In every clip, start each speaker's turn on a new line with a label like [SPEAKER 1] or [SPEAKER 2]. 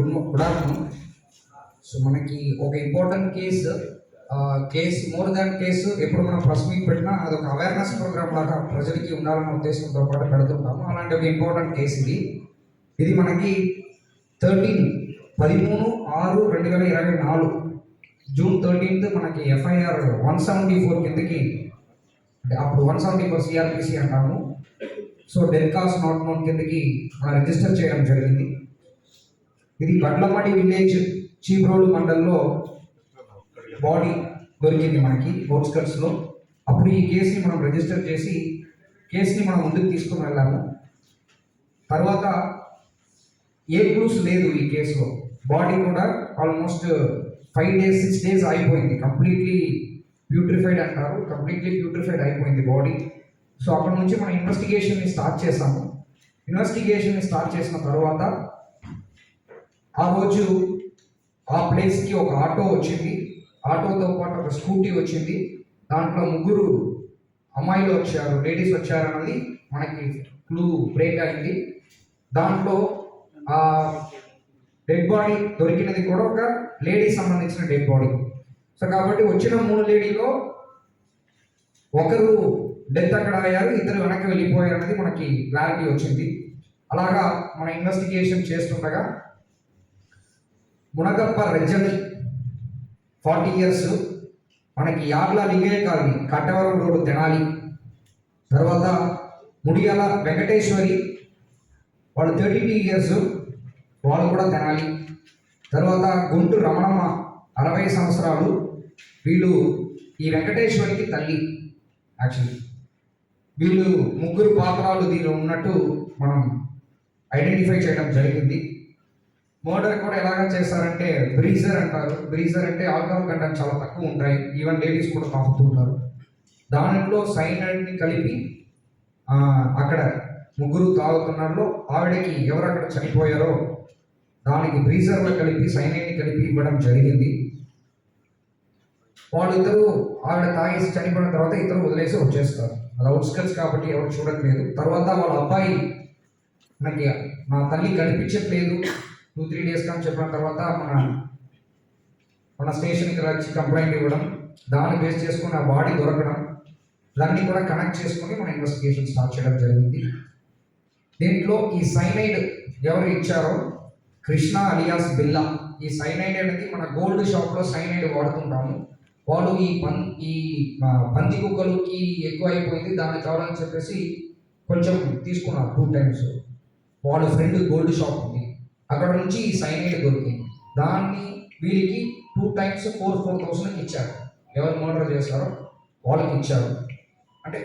[SPEAKER 1] Good good afternoon so మనకి ఒక important case case more than case ఎప్పుడు మనం ప్రెస్ మీట్ పెట్టినా అది ఒక అవేర్నెస్ ప్రోగ్రామ్ లాగా ప్రజలకి ఉండాలన్న ఉద్దేశంతో పాటు పెడుతుంటాము. అలాంటి ఒక ఇంపార్టెంట్ కేసు ఇది. ఇది మనకి థర్టీన్ పదిమూడు ఆరు రెండు వేల ఇరవై నాలుగు. జూన్ థర్టీన్త్ మనకి ఎఫ్ఐఆర్ వన్ సెవెంటీ ఫోర్ కిందకి అంటే అప్పుడు వన్ సెవెంటీ ఫోర్ సిఆర్పిసి అంటాము. So death cause not known కిందకి మనం రిజిస్టర్ చేయడం జరిగింది. ఇది వడ్లమడి విలేజ్ చీప్రోలు మండల్లో బాడీ దొరికింది మనకి లో. అప్పుడు ఈ కేసుని మనం రిజిస్టర్ చేసి కేసుని మనం ముందుకు తీసుకుని వెళ్ళాము. తర్వాత ఏ ప్రూఫ్స్ లేదు ఈ కేసులో బాడీ కూడా almost five days six days అయిపోయింది కంప్లీట్లీ ప్యూట్రిఫైడ్ అంటారు. కంప్లీట్లీ ప్యూట్రిఫైడ్ అయిపోయింది బాడీ సో అక్కడ నుంచి మనం ఇన్వెస్టిగేషన్ని స్టార్ట్ చేసాము ఇన్వెస్టిగేషన్ని స్టార్ట్ చేసిన తర్వాత ఆ రోజు ఆ ప్లేస్కి ఒక ఆటో వచ్చింది. ఆటోతో పాటు ఒక స్కూటీ వచ్చింది. దాంట్లో ముగ్గురు అమ్మాయిలు వచ్చారు లేడీస్ వచ్చారు అన్నది మనకి క్లూ బ్రేక్ అయింది. దాంట్లో ఆ డెడ్ బాడీ దొరికినది కూడా ఒక లేడీ సంబంధించిన డెడ్ బాడీ. సో కాబట్టి వచ్చిన మూడు లేడీలో ఒకరు డెత్ అక్కడ అయ్యారు ఇద్దరు వెనక్కి వెళ్ళిపోయారు అనేది మనకి క్లారిటీ వచ్చింది. అలాగా మన ఇన్వెస్టిగేషన్ చేస్తుండగా మునగప్ప రజని ఫార్టీ ఇయర్స్ మనకి యార్ల లింగే కాలనీ కట్టవరం రోడ్డు తెనాలి. తర్వాత ముడియాల వెంకటేశ్వరి వాళ్ళు థర్టీ టూ ఇయర్స్ వాళ్ళు కూడా తినాలి. తర్వాత గుంటు రమణమ్మ అరవై సంవత్సరాలు వీళ్ళు ఈ వెంకటేశ్వరికి తల్లి యాక్చువల్లీ వీళ్ళు ముగ్గురు పాత్రలు దీనిలో ఉన్నట్టు మనం ఐడెంటిఫై చేయడం జరిగింది. మర్డర్ కూడా ఎలాగ చేస్తారంటే బ్రీజర్ అంటారు. బ్రీజర్ అంటే ఆల్కహాల్ కంటెంట్ చాలా తక్కువ ఉంటాయి. ఈవెన్ లేడీస్ కూడా తాగుతుంటారు దానిలో సైనైడ్ని కలిపి అక్కడ ముగ్గురు తాగుతున్నారు ఆవిడకి ఎవరు అక్కడ చనిపోయారో దానికి బ్రీజర్లో కలిపి సైనైడ్ని కలిపి ఇవ్వడం జరిగింది. వాళ్ళిద్దరూ ఆవిడ తాగేసి చనిపోయిన తర్వాత ఇద్దరు వదిలేసి వచ్చేస్తారు. అది అవుట్స్కట్స్ కాబట్టి ఎవరు చూడట్లేదు. తర్వాత వాళ్ళ అబ్బాయి మనకి నా తల్లి కనిపించట్లేదు. టూ త్రీ డేస్ కానీ చెప్పిన తర్వాత మన మన స్టేషన్కి వచ్చి కంప్లైంట్ ఇవ్వడం దాన్ని బేస్ చేసుకుని ఆ బాడీ దొరకడం ఇవన్నీ కూడా కనెక్ట్ చేసుకుని మన ఇన్వెస్టిగేషన్ స్టార్ట్ చేయడం జరిగింది. దీంట్లో ఈ సైనైడ్ ఎవరు ఇచ్చారో కృష్ణ అలియాస్ బిల్లా. ఈ సైనైడ్ అనేది మన గోల్డ్ షాప్లో సైనైడ్ వాడుతుంటాము. వాడు ఈ పం ఈ బంతి పంది కుక్కలకి ఎక్కువ అయిపోయింది దాన్ని కావాలని చెప్పేసి కొంచెం తీసుకున్నారు టూ టైమ్స్ వాళ్ళ ఫ్రెండ్ గోల్డ్ షాప్ ఉంది అక్కడ నుంచి ఈ సైనైడ్ దొరికింది. దాన్ని వీళ్ళకి టూ టైమ్స్ ఫోర్ ఫోర్ థౌసండ్కి ఇచ్చారు. ఎవరు మర్డర్ చేశారో వాళ్ళకి ఇచ్చారు. అంటే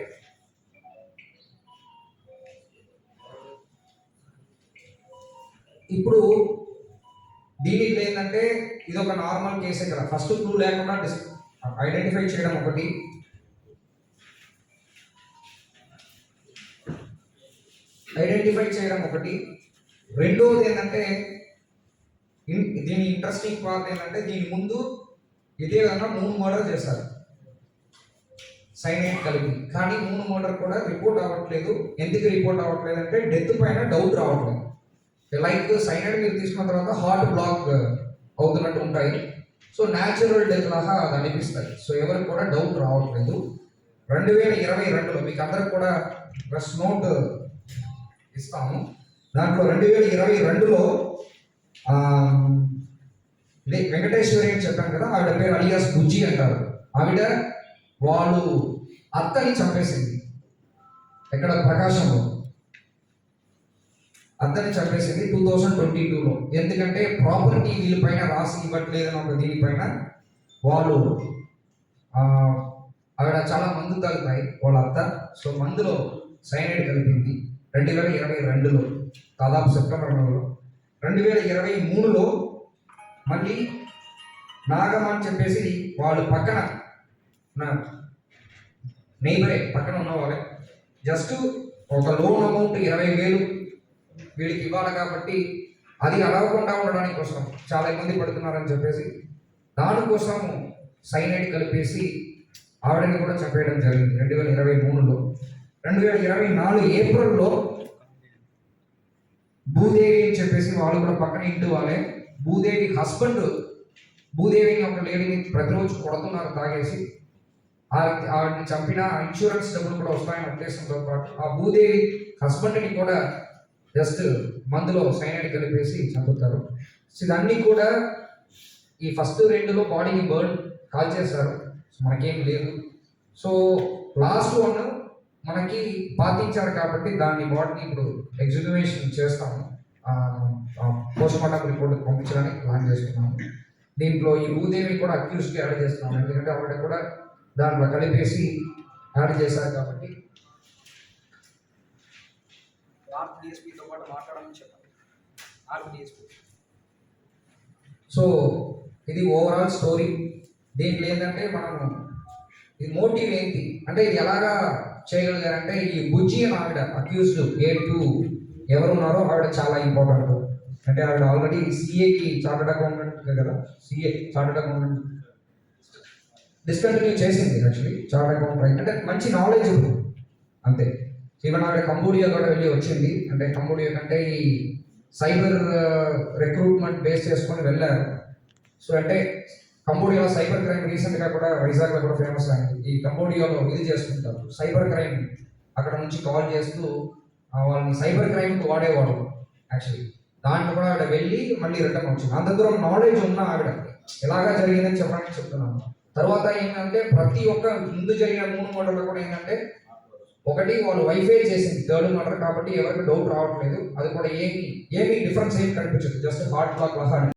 [SPEAKER 1] ఇప్పుడు దీనికి ఏంటంటే ఇది ఒక నార్మల్ కేసే కదా. ఫస్ట్ క్లూ లేకుండా డిస్ ఐడెంటిఫై చేయడం ఒకటి. ఐడెంటిఫై చేయడం ఒకటి. రెండవది ఏంటంటే దీని ఇంట్రెస్టింగ్ పార్ట్ ఏంటంటే దీని ముందు ఇదే విధంగా మూడు మర్డర్ చేశారు. సైనైట్ కలిపి. కానీ మూడు మర్డర్ కూడా రిపోర్ట్ అవ్వట్లేదు. ఎందుకు రిపోర్ట్ అవ్వట్లేదు అంటే డెత్ పైన డౌట్ రావట్లేదు లైక్ సైనైడ్ మీరు తీసుకున్న తర్వాత హార్ట్ బ్లాక్ అవుతున్నట్టు ఉంటాయి. సో న్యాచురల్ డెత్ లాగా అది అనిపిస్తాయి సో ఎవరికి కూడా డౌట్ రావట్లేదు. రెండు వేల ఇరవై రెండులో మీకు అందరికి కూడా ప్రెస్ నోట్ ఇస్తాము దాంట్లో రెండు వేల ఇరవై రెండులో ఇదే వెంకటేశ్వరి అని చెప్పాను కదా ఆవిడ పేరు అలియాస్ బుజ్జి అంటారు. ఆవిడ వాళ్ళు అత్తని చంపేసింది. ఎక్కడ? ప్రకాశంలో. అత్తని చంపేసింది టూ థౌజండ్ ట్వంటీ టూలో. ఎందుకంటే ప్రాపర్టీ వీళ్ళపైన రాసి ఇవ్వట్లేదని ఒక దీనిపైన వాళ్ళు ఆవిడ చాలా మందు తాగుతాయి వాళ్ళ అత్త. సో మందులో సైనైడ్ కలిపింది. రెండు వేల ఇరవై రెండులో దాదాపు సెప్టెంబర్ నెలలో. రెండు వేల ఇరవై మూడులో మళ్ళీ నాగమ్మ అని చెప్పేసి వాళ్ళు పక్కన నా నైబరే పక్కన ఉన్న వాళ్ళే జస్ట్ ఒక లోన్ అమౌంట్ ఇరవై వేలు వీళ్ళకి ఇవ్వాలి కాబట్టి అది అడగకుండా ఉండడానికి కోసం చాలా ఇబ్బంది పడుతున్నారని చెప్పేసి దానికోసం సైనైడ్ కలిపేసి ఆవిడని కూడా చంపేయడం జరిగింది. రెండు వేల ఇరవై మూడులో. రెండు వేల ఇరవై నాలుగు ఏప్రిల్లో భూదేవి అని చెప్పేసి వాళ్ళు కూడా పక్కన ఇంటి వాళ్ళే. భూదేవి హస్బెండ్ భూదేవిని ఒక లేడీని ప్రతిరోజు కొడుతున్నారు తాగేసి. ఆవిడని చంపిన ఇన్సూరెన్స్ డబ్బులు కూడా వస్తాయని ఉద్దేశంతో పాటు ఆ భూదేవి హస్బెండ్ని కూడా జస్ట్ మందులో సైనైడ్ కలిపేసి చంపుతారు. సో ఇదన్నీ కూడా ఈ ఫస్ట్ రెండులో బాడీని బర్న్ కాల్ చేశారు మనకేం లేదు. సో లాస్ట్ వన్ మనకి పాటించారు కాబట్టి దాన్ని బాడీని ఇప్పుడు ఎగ్జిక్యూషన్ చేస్తాము. పోస్ట్ మార్టం రిపోర్ట్ పంపించడానికి ప్లాన్ చేసుకున్నాము దీంట్లో ఈ భూదేవి కూడా అక్యూస్కి యాడ్ చేస్తున్నాము. ఎందుకంటే ఆవిడ కూడా దాంట్లో కలిపేసి యాడ్ చేశారు కాబట్టి.
[SPEAKER 2] పాటు మాట్లాడమని చెప్పండి.
[SPEAKER 1] సో ఇది ఓవరాల్ స్టోరీ దీంట్లో ఏంటంటే మనము ఇది మోటివ్ ఏంటి? అంటే ఇది ఎలాగా చేయగలిగారంటే ఈ బుజ్జి అని ఆవిడ అక్యూజ్డ్ ఏ టూ ఎవరున్నారో ఆవిడ చాలా ఇంపార్టెంట్ అంటే ఆవిడ ఆల్రెడీ సిఏకి చార్టెడ్ అకౌంటెంట్ కదా సిఏ చార్టెడ్ అకౌంటెంట్ డిస్కంటిన్యూ చేసింది యాక్చువల్లీ చార్టర్డ్ అకౌంట్ రైట్ అంటే మంచి నాలెడ్జ్ ఉంది. అంతే. ఈవెన్ ఆవిడ కంబోడియా కూడా వెళ్ళి వచ్చింది. అంటే కంబోడియా కంటే ఈ సైబర్ రిక్రూట్మెంట్ బేస్ చేసుకొని వెళ్ళారు. సో అంటే కంబోడియాలో సైబర్ క్రైమ్ రీసెంట్గా కూడా వైజాగ్లో కూడా ఫేమస్ అయింది ఈ కంబోడియాలో ఇది చేస్తుంటారు. సైబర్ క్రైమ్ అక్కడ నుంచి కాల్ చేస్తూ వాళ్ళని సైబర్ క్రైమ్కి వాడేవాడు. యాక్చువల్లీ దాంట్లో కూడా ఆవిడ వెళ్ళి మళ్ళీ రిటర్న్ వచ్చింది. అంత దూరం నాలెడ్జ్ ఉన్న ఆవిడ. ఎలాగా జరిగిందని చెప్పడానికి చెప్తున్నాను. తర్వాత ఏంటంటే ప్రతి ఒక్క ముందు జరిగిన మూడు మోడల్లో కూడా ఏంటంటే ఒకటి వాళ్ళు వైఫై చేసింది. థర్డ్ మోడల్ కాబట్టి ఎవరికి డౌట్ రావట్లేదు. అది కూడా ఏమి ఏమి డిఫరెన్స్ ఏమి కనిపించదు. జస్ట్ హార్ట్ బ్లాక్ లాగా